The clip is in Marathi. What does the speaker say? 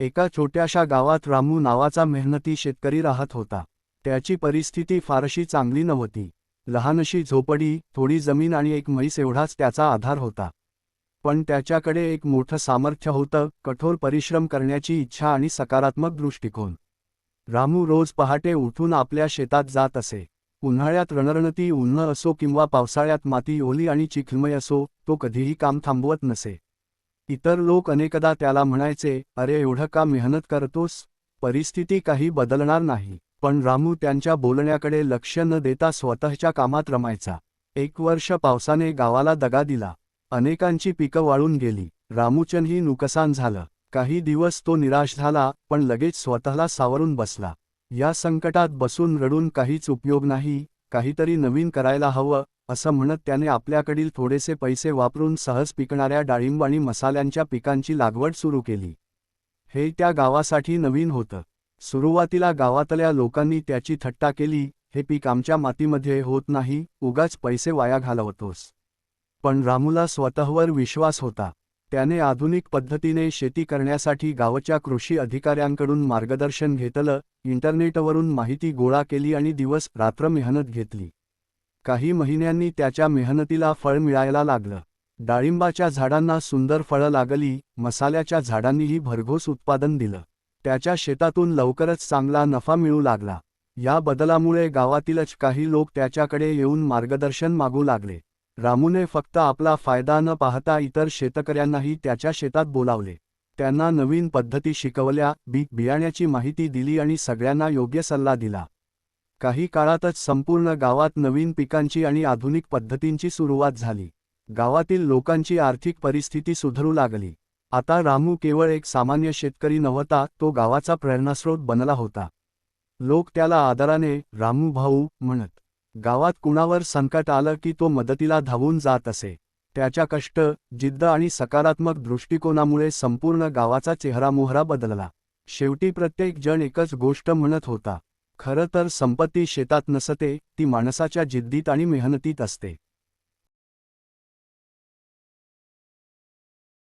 एका छोट्याशा गावात रामू नावाचा मेहनती शेतकरी राहत होता. त्याची परिस्थिती फारशी चांगली नव्हती. लहानशी झोपडी थोडी जमीन आणि एक म्हैस एवढाच त्याचा आधार होता. पण त्याच्याकडे एक मोठं सामर्थ्य होतं कठोर परिश्रम करण्याची इच्छा आणि सकारात्मक दृष्टिकोन. रामू रोज पहाटे उठून आपल्या शेतात जात असे. उन्हाळ्यात रणरणती उन्ह असो किंवा पावसाळ्यात माती ओली आणि चिखलमय असो तो कधीही काम थांबवत नसे. इतर लोक अनेकदा त्याला म्हणायचे अरे एवढं का मेहनत करतोस? परिस्थिती काही बदलणार नाही. पण रामू त्यांच्या बोलण्याकडे लक्ष न देता स्वतःच्या कामात रमायचा. एक वर्ष पावसाने गावाला दगा दिला. अनेकांची पिकं वाळून गेली. रामूचनही नुकसान झालं. काही दिवस तो निराश झाला पण लगेच स्वतःला सावरून बसला. या संकटात बसून रडून काहीच उपयोग नाही. काहीतरी नवीन करायला हवं असं म्हणत त्याने आपल्याकडील थोडेसे पैसे वापरून सहज पिकणाऱ्या डाळिंब आणि मसाल्यांच्या पिकांची लागवड सुरू केली. हे त्या गावासाठी नवीन होतं. सुरुवातीला गावातल्या लोकांनी त्याची थट्टा केली हे पीक आमच्या मातीमध्ये होत नाही उगाच पैसे वाया घालवतोस. पण रामूला स्वतःवर विश्वास होता. त्याने आधुनिक पद्धतीने शेती करण्यासाठी गावच्या कृषी अधिकाऱ्यांकडून मार्गदर्शन घेतलं इंटरनेटवरून माहिती गोळा केली आणि दिवस रात्र मेहनत घेतली. काही महिन्यांनी त्याच्या मेहनतीला फळ मिळायला लागलं. डाळिंबाच्या झाडांना सुंदर फळं लागली मसाल्याच्या झाडांनीही भरघोस उत्पादन दिलं. त्याच्या शेतातून लवकरच चांगला नफा मिळू लागला. या बदलामुळे गावातीलच काही लोक त्याच्याकडे येऊन मार्गदर्शन मागू लागले. रामूने फक्त आपला फायदा न पाहता इतर शेतकऱ्यांनाही त्याच्या शेतात बोलावले. त्यांना नवीन पद्धती शिकवल्या बी बियाण्याची माहिती दिली आणि सगळ्यांना योग्य सल्ला दिला. काही काळातच संपूर्ण गावात नवीन पिकांची आणि आधुनिक पद्धतींची सुरुवात झाली. गावातील लोकांची आर्थिक परिस्थिती सुधरू लागली. आता रामू केवळ एक सामान्य शेतकरी नव्हता तो गावाचा प्रेरणास्रोत बनला होता. लोक त्याला आदराने रामू भाऊ म्हणत. गावात कुणावर संकट आलं की तो मदतीला धावून जात असे. त्याच्या कष्ट जिद्द आणि सकारात्मक दृष्टिकोनामुळे संपूर्ण गावाचा चेहरामोहरा बदलला. शेवटी प्रत्येक जण एकच गोष्ट म्हणत होता. खरं तर संपत्ती शेतात नसते ती माणसाच्या जिद्दीत आणि मेहनतीत असते.